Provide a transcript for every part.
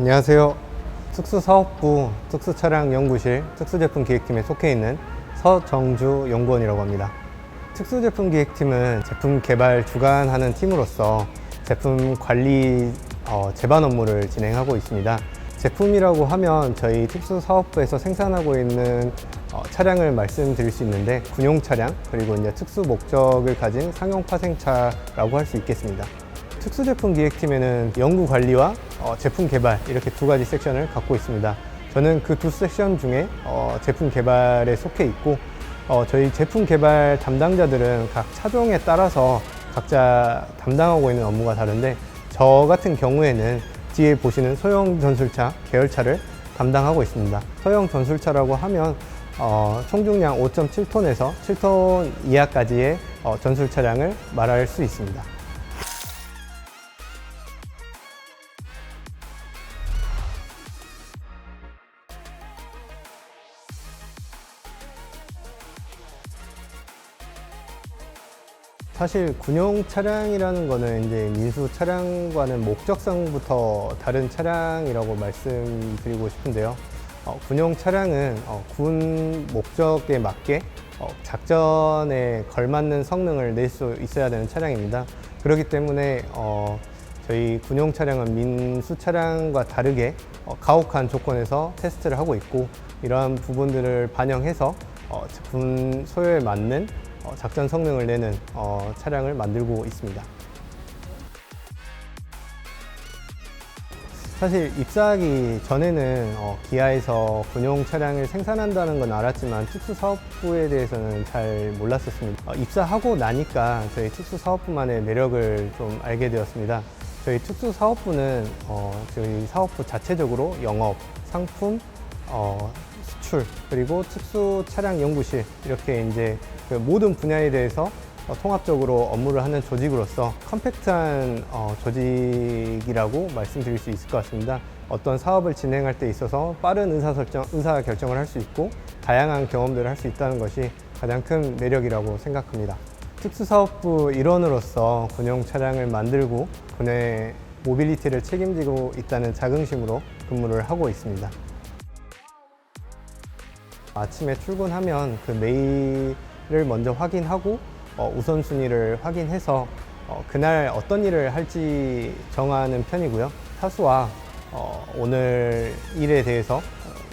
안녕하세요. 특수사업부 특수차량연구실 특수제품기획팀에 속해 있는 서정주 연구원이라고 합니다. 특수제품기획팀은 제품 개발 주관하는 팀으로서 제품 관리 어, 제반 업무를 진행하고 있습니다. 제품이라고 하면 저희 특수사업부에서 생산하고 있는 어, 차량을 말씀드릴 수 있는데 군용 차량 그리고 이제 특수 목적을 가진 상용 파생차라고 할 수 있겠습니다. 특수제품 기획팀에는 연구 관리와 어, 제품 개발 이렇게 두 가지 섹션을 갖고 있습니다. 저는 그 두 섹션 중에 어, 제품 개발에 속해 있고 어, 저희 제품 개발 담당자들은 각 차종에 따라서 각자 담당하고 있는 업무가 다른데 저 같은 경우에는 뒤에 보시는 소형 전술차 계열차를 담당하고 있습니다. 소형 전술차라고 하면 어, 총중량 5.7톤에서 7톤 이하까지의 어, 전술 차량을 말할 수 있습니다. 사실 군용 차량이라는 거는 이제 민수 차량과는 목적성부터 다른 차량이라고 말씀드리고 싶은데요. 어, 군용 차량은 어, 군 목적에 맞게 어, 작전에 걸맞는 성능을 낼 수 있어야 되는 차량입니다. 그렇기 때문에 어, 저희 군용 차량은 민수 차량과 다르게 어, 가혹한 조건에서 테스트를 하고 있고 이러한 부분들을 반영해서 어, 군 소요에 맞는 어, 작전 성능을 내는 어, 차량을 만들고 있습니다. 사실 입사하기 전에는 어, 기아에서 군용 차량을 생산한다는 건 알았지만 특수사업부에 대해서는 잘 몰랐었습니다. 어, 입사하고 나니까 저희 특수사업부만의 매력을 좀 알게 되었습니다. 저희 특수사업부는 어, 저희 사업부 자체적으로 영업, 상품, 어, 수출 그리고 특수 차량 연구실 이렇게 이제 그 모든 분야에 대해서 어, 통합적으로 업무를 하는 조직으로서 컴팩트한 어, 조직이라고 말씀드릴 수 있을 것 같습니다. 어떤 사업을 진행할 때 있어서 빠른 의사 설정, 의사 결정을 할 수 있고 다양한 경험들을 할 수 있다는 것이 가장 큰 매력이라고 생각합니다. 특수사업부 일원으로서 군용 차량을 만들고 군의 모빌리티를 책임지고 있다는 자긍심으로 근무를 하고 있습니다. 아침에 출근하면 그 메일을 먼저 확인하고 어, 우선순위를 확인해서 어, 그날 어떤 일을 할지 정하는 편이고요. 사수와 어, 오늘 일에 대해서 어,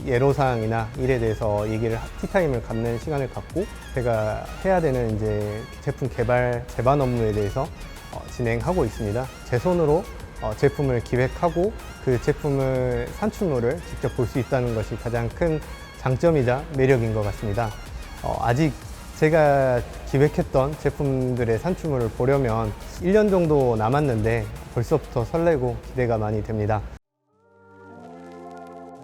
예로사항이나 일에 대해서 얘기를 하- 티타임을 갖는 시간을 갖고 제가 해야 되는 이제 제품 개발 제반 업무에 대해서 어, 진행하고 있습니다. 제 손으로 어, 제품을 기획하고 그 제품을 산출물을 직접 볼 수 있다는 것이 가장 큰 장점이자 매력인 것 같습니다. 어, 아직 제가 기획했던 제품들의 산출물을 보려면 1년 정도 남았는데 벌써부터 설레고 기대가 많이 됩니다.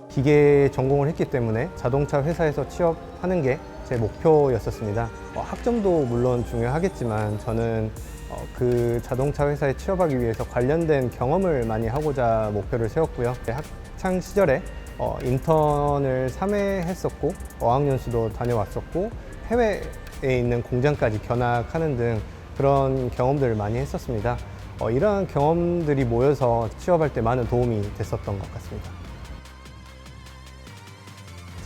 기계 전공을 했기 때문에 자동차 회사에서 취업하는 게 제 목표였었습니다. 어, 학점도 물론 중요하겠지만 저는 어, 그 자동차 회사에 취업하기 위해서 관련된 경험을 많이 하고자 목표를 세웠고요. 학창 시절에 어, 인턴을 3회 했었고 어학연수도 다녀왔었고 해외에 있는 공장까지 견학하는 등 그런 경험들을 많이 했었습니다. 어, 이러한 경험들이 모여서 취업할 때 많은 도움이 됐었던 것 같습니다.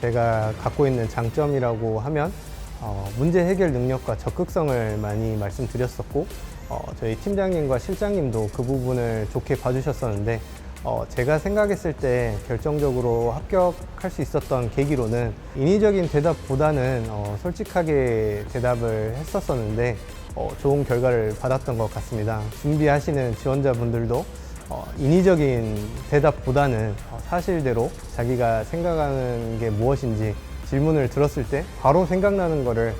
제가 갖고 있는 장점이라고 하면 어, 문제 해결 능력과 적극성을 많이 말씀드렸었고 어, 저희 팀장님과 실장님도 그 부분을 좋게 봐주셨었는데 어, 제가 생각했을 때 결정적으로 합격할 수 있었던 계기로는 인위적인 대답보다는 어, 솔직하게 대답을 했었었는데 어, 좋은 결과를 받았던 것 같습니다. 준비하시는 지원자분들도 어, 인위적인 대답보다는 어, 사실대로 자기가 생각하는 게 무엇인지 질문을 들었을 때 바로 생각나는 거를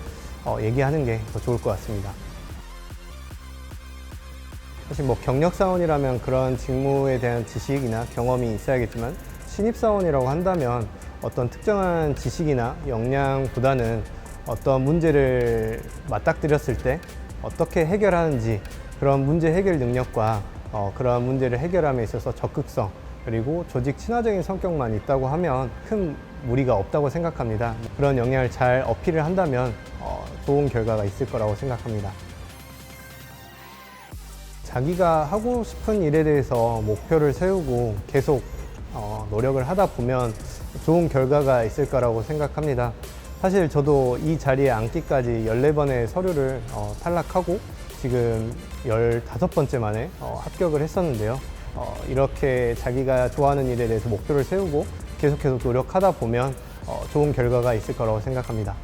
어, 얘기하는 게 더 좋을 것 같습니다. 사실 뭐 경력사원이라면 그런 직무에 대한 지식이나 경험이 있어야겠지만 신입사원이라고 한다면 어떤 특정한 지식이나 역량보다는 어떤 문제를 맞닥뜨렸을 때 어떻게 해결하는지 그런 문제 해결 능력과 어, 그런 문제를 해결함에 있어서 적극성 그리고 조직 친화적인 성격만 있다고 하면 큰 무리가 없다고 생각합니다. 그런 역량을 잘 어필을 한다면 어, 좋은 결과가 있을 거라고 생각합니다. 자기가 하고 싶은 일에 대해서 목표를 세우고 계속 어, 노력을 하다 보면 좋은 결과가 있을 거라고 생각합니다. 사실 저도 이 자리에 앉기까지 14번의 서류를 어, 탈락하고 지금 15번째 만에 어, 합격을 했었는데요. 어, 이렇게 자기가 좋아하는 일에 대해서 목표를 세우고 계속해서 노력하다 보면 어, 좋은 결과가 있을 거라고 생각합니다.